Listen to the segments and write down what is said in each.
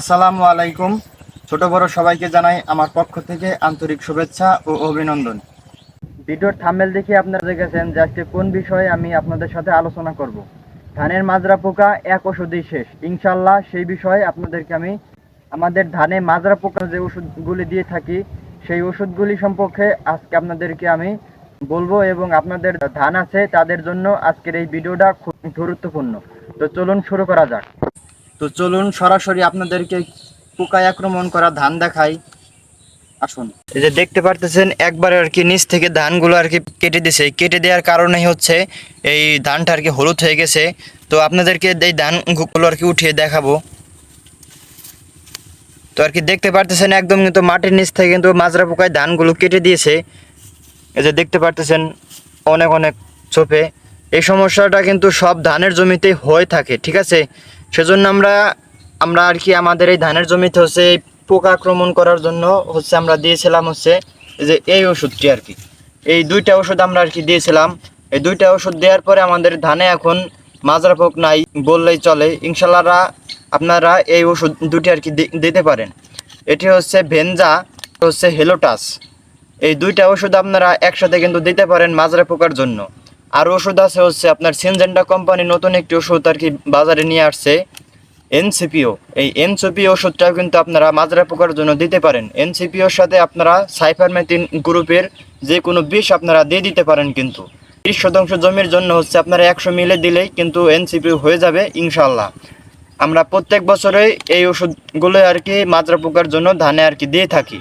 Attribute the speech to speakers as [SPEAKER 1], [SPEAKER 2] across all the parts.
[SPEAKER 1] আসসালামু আলাইকুম। ছোট বড় সবাইকে জানাই আমার পক্ষ থেকে আন্তরিক শুভেচ্ছা ও অভিনন্দন। ভিডিওর থামেল দেখে আপনারা দেখেছেন যে আজকে কোন বিষয়ে আমি আপনাদের সাথে আলোচনা করব। ধানের মাজরা পোকা এক ওষুধেই শেষ। ইনশাল্লাহ সেই বিষয়ে আপনাদেরকে আমি আমাদের ধানে মাজরা পোকা যে ওষুধগুলি দিয়ে থাকি, সেই ওষুধগুলি সম্পর্কে আজকে আপনাদেরকে আমি বলব এবং আপনাদের ধান আছে তাদের জন্য আজকের এই ভিডিওটা খুব গুরুত্বপূর্ণ। তো চলুন শুরু করা যাক। তো চলুন সরাসরি আপনাদেরকে পোকায় আক্রমণ করা ধান দেখাই। আসুন। এই যে দেখতে পারতেছেন, একবার আর কি নিচ থেকে ধানগুলো আর কি কেটে দিছে। কেটে দেওয়ার কারণেই হচ্ছে এই ধানটা আর কি হলুদ হয়ে গেছে। তো আপনাদেরকে এই ধানগুলো আর কি উঠিয়ে দেখাবো। তো আর কি দেখতে পারতেছেন, একদম কিন্তু মাটির নিচ থেকে কিন্তু মাজরা পোকায় ধানগুলো কেটে দিয়েছে। এই যে দেখতে পারতেছেন, অনেক অনেক চোপে এই সমস্যাটা কিন্তু সব ধানের জমিতেই হয়ে থাকে, ঠিক আছে? সেজন্য আমরা আমরা আর কি আমাদের এই ধানের জমিতে হচ্ছে এই পোকা আক্রমণ করার জন্য হচ্ছে আমরা দিয়েছিলাম হচ্ছে যে এই ওষুধটি আর কি। এই দুইটা ওষুধ আমরা আর কি দিয়েছিলাম। এই দুইটা ওষুধ দেওয়ার পরে আমাদের ধানে এখন মাজরা পোক নাই বললেই চলে। ইনশাল্লাহরা আপনারা এই ওষুধ দুটি আর কি দিতে পারেন। এটি হচ্ছে ভেনজা, হচ্ছে হেলোটাস। এই দুইটা ওষুধ আপনারা একসাথে কিন্তু দিতে পারেন মাজরা পোকার জন্য। আর ওষুধ আছে হচ্ছে আপনার সিনজেন্টা কোম্পানি নতুন একটি ওষুধ আর কি বাজারে নিয়ে আসছে। এনসিপিও। এই এনসিপিও ওষুধটাও কিন্তু আপনারা মাজরা পোকার জন্য দিতে পারেন। এনসিপিওর সাথে আপনারা সাইফারমেথিন গ্রুপের যে কোনো বিষ আপনারা দিয়ে দিতে পারেন কিন্তু। ত্রিশ শতাংশ জমির জন্য হচ্ছে আপনারা একশো মিলে দিলেই কিন্তু এনসিপিও হয়ে যাবে ইনশাল্লাহ আমরা প্রত্যেক বছরে এই ওষুধগুলো আর কি মাজরা পোকার জন্য ধানে আর কি দিয়ে থাকি।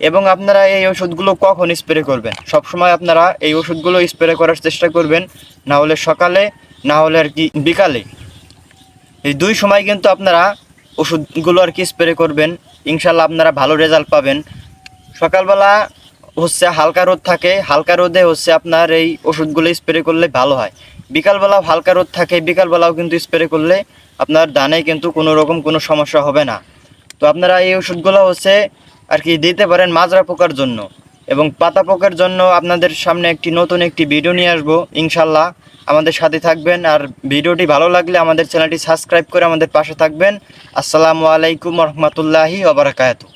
[SPEAKER 1] এবং আপনারা এই ওষুধগুলো কখন স্প্রে করবেন? সবসময় আপনারা এই ওষুধগুলো স্প্রে করার চেষ্টা করবেন, না হলে সকালে, না হলে আর কি বিকালে। এই দুই সময় কিন্তু আপনারা ওষুধগুলো আর কি স্প্রে করবেন ইনশাল্লাহ আপনারা ভালো রেজাল্ট পাবেন। সকালবেলা হচ্ছে হালকা রোদ থাকে, হালকা রোদে হচ্ছে আপনার এই ওষুধগুলো স্প্রে করলে ভালো হয়। বিকালবেলাও হালকা রোদ থাকে, বিকালবেলাও কিন্তু স্প্রে করলে আপনার ধানে কিন্তু কোনো রকম কোনো সমস্যা হবে না। তো আপনারা এই ওষুধগুলো হচ্ছে আর কি দিতে পারেন মাজরা পোকার জন্য। এবং পাতা পোকার জন্য আপনাদের সামনে একটি নতুন একটি ভিডিও নিয়ে আসব, ইনশাল্লাহ। আমাদের সাথে থাকবেন আর ভিডিওটি ভালো লাগলে আমাদের চ্যানেলটি সাবস্ক্রাইব করে আমাদের পাশে থাকবেন। আসসালামু আলাইকুম রহমতুল্লাহি ওবরাকাতু